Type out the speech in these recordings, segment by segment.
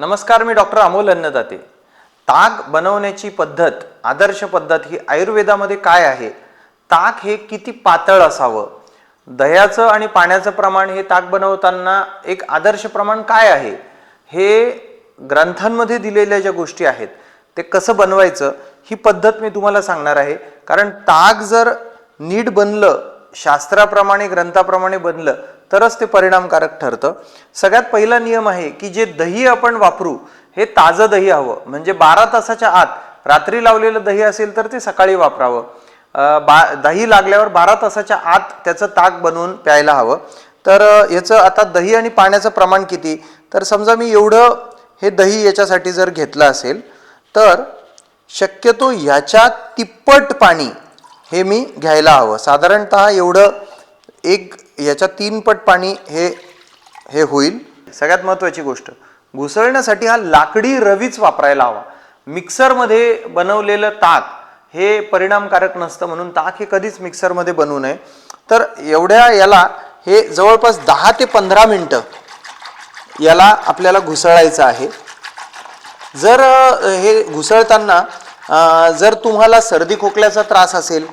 नमस्कार मी डॉक्टर अमोल अन्नदाते. ताक बनवण्याची पद्धत आदर्श पद्धत ही आयुर्वेदामध्ये काय आहे? ताक हे किती पातळ असावं? दह्याचं आणि पाण्याचं प्रमाण हे ताक बनवताना एक आदर्श प्रमाण काय आहे? हे ग्रंथांमध्ये दिलेल्या ज्या गोष्टी आहेत ते कसं बनवायचं? ही पद्धत मी तुम्हाला सांगणार आहे. कारण ताक जर नीट बनलं शास्त्राप्रमाणे ग्रंथाप्रमाणे बनलं तरच ते परिणामकारक ठरतं. सगळ्यात पहिला नियम आहे की जे दही आपण वापरू हे ताजं दही हवं. म्हणजे बारा तासाच्या आत रात्री लावलेलं दही असेल तर ते सकाळी वापरावं. बा दही लागल्यावर बारा तासाच्या आत त्याचं ताक बनवून प्यायला हवं. तर याचं आता दही आणि पाण्याचं प्रमाण किती? तर समजा मी एवढं हे दही याच्यासाठी जर घेतलं असेल तर शक्यतो ह्याच्या तिप्पट पाणी हे मी घ्यायला हवं. साधारणत एवढं एक याच्या तीन पट पाणी हे हे होईल. सगळ्यात महत्त्वाची गोष्ट घुसळण्यासाठी हा लाकडी रवीच वापरायला हवा. मिक्सरमध्ये बनवलेलं ताक हे परिणामकारक नसतं म्हणून ताक हे कधीच मिक्सरमध्ये बनवू नये. तर एवढ्या याला हे जवळपास दहा ते पंधरा मिनटं याला आपल्याला घुसळायचं आहे. जर हे घुसळताना जर तुम्हाला सर्दी खोकल्याचा त्रास असेल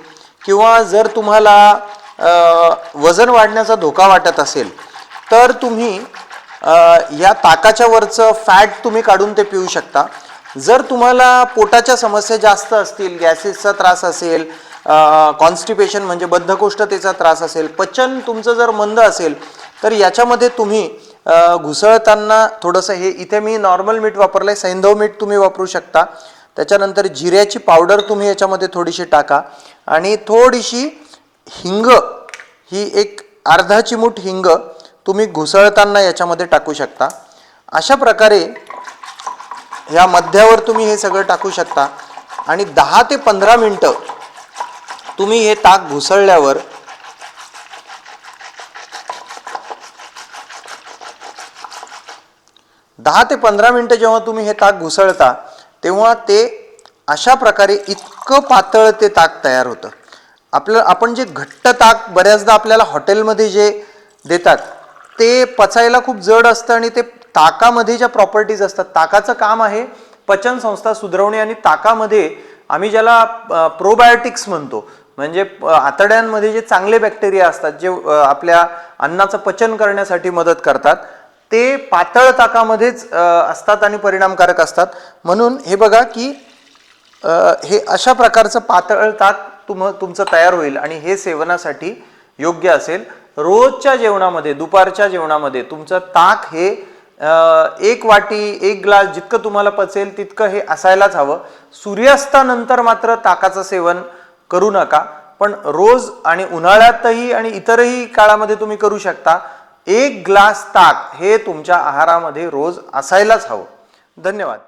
किंवा जर तुम्हाला वजन वाढण्याचा धोका वाटत असेल तर तुम्ही या ताकाच्या वरचं फॅट तुम्ही काढून ते पिऊ शकता. जर तुम्हाला पोटाच्या समस्या जास्त असतील गॅसेसचा त्रास असेल कॉन्स्टिपेशन म्हणजे बद्धकोष्ठतेचा त्रास असेल पचन तुमचं जर मंद असेल तर याच्यामध्ये तुम्ही घुसळताना थोडंसं हे इथे मी नॉर्मल मीठ वापरलं आहे सैंधव मीठ तुम्ही वापरू शकता. त्याच्यानंतर जिऱ्याची पावडर तुम्ही याच्यामध्ये थोडीशी टाका. आणि थोडीशी हिंग ही एक अर्धा चिमूट हिंग तुम्ही घुसळताना याच्यामध्ये टाकू शकता. अशा प्रकारे ह्या मध्यावर तुम्ही हे सगळं टाकू शकता. आणि दहा ते पंधरा मिनटं तुम्ही हे ताक घुसळल्यावर दहा ते पंधरा मिनटं जेव्हा तुम्ही हे ताक घुसळता तेव्हा ते अशा प्रकारे इतकं पातळ ते ताक तयार होतं. आपलं आपण जे घट्ट ताक बऱ्याचदा आपल्याला हॉटेलमध्ये जे देतात ते पचायला खूप जड असतं आणि ते ताकामध्ये ज्या प्रॉपर्टीज असतात ताकाचं काम आहे पचन संस्था सुधारवणे आणि ताकामध्ये आम्ही ज्याला प्रोबायोटिक्स म्हणतो म्हणजे प- आतड्यांमध्ये जे चांगले बॅक्टेरिया असतात जे आपल्या अन्नाचं पचन करण्यासाठी मदत करतात ते पातळ ताकामध्येच असतात आणि परिणामकारक असतात. म्हणून हे बघा की हे अशा प्रकारचं पातळ ताक तुम तुमचं तयार होईल आणि हे सेवनासाठी योग्य असेल. रोजच्या जेवणामध्ये दुपारच्या जेवणामध्ये तुमचं ताक हे एक वाटी एक ग्लास जितकं तुम्हाला पचेल तितकं हे असायलाच हवं. सूर्यास्तानंतर मात्र ताकाचं सेवन करू नका. पण रोज आणि उन्हाळ्यातही आणि इतरही काळामध्ये तुम्ही करू शकता. एक ग्लास ताक हे तुमच्या आहारामध्ये रोज असायलाच हवं. धन्यवाद.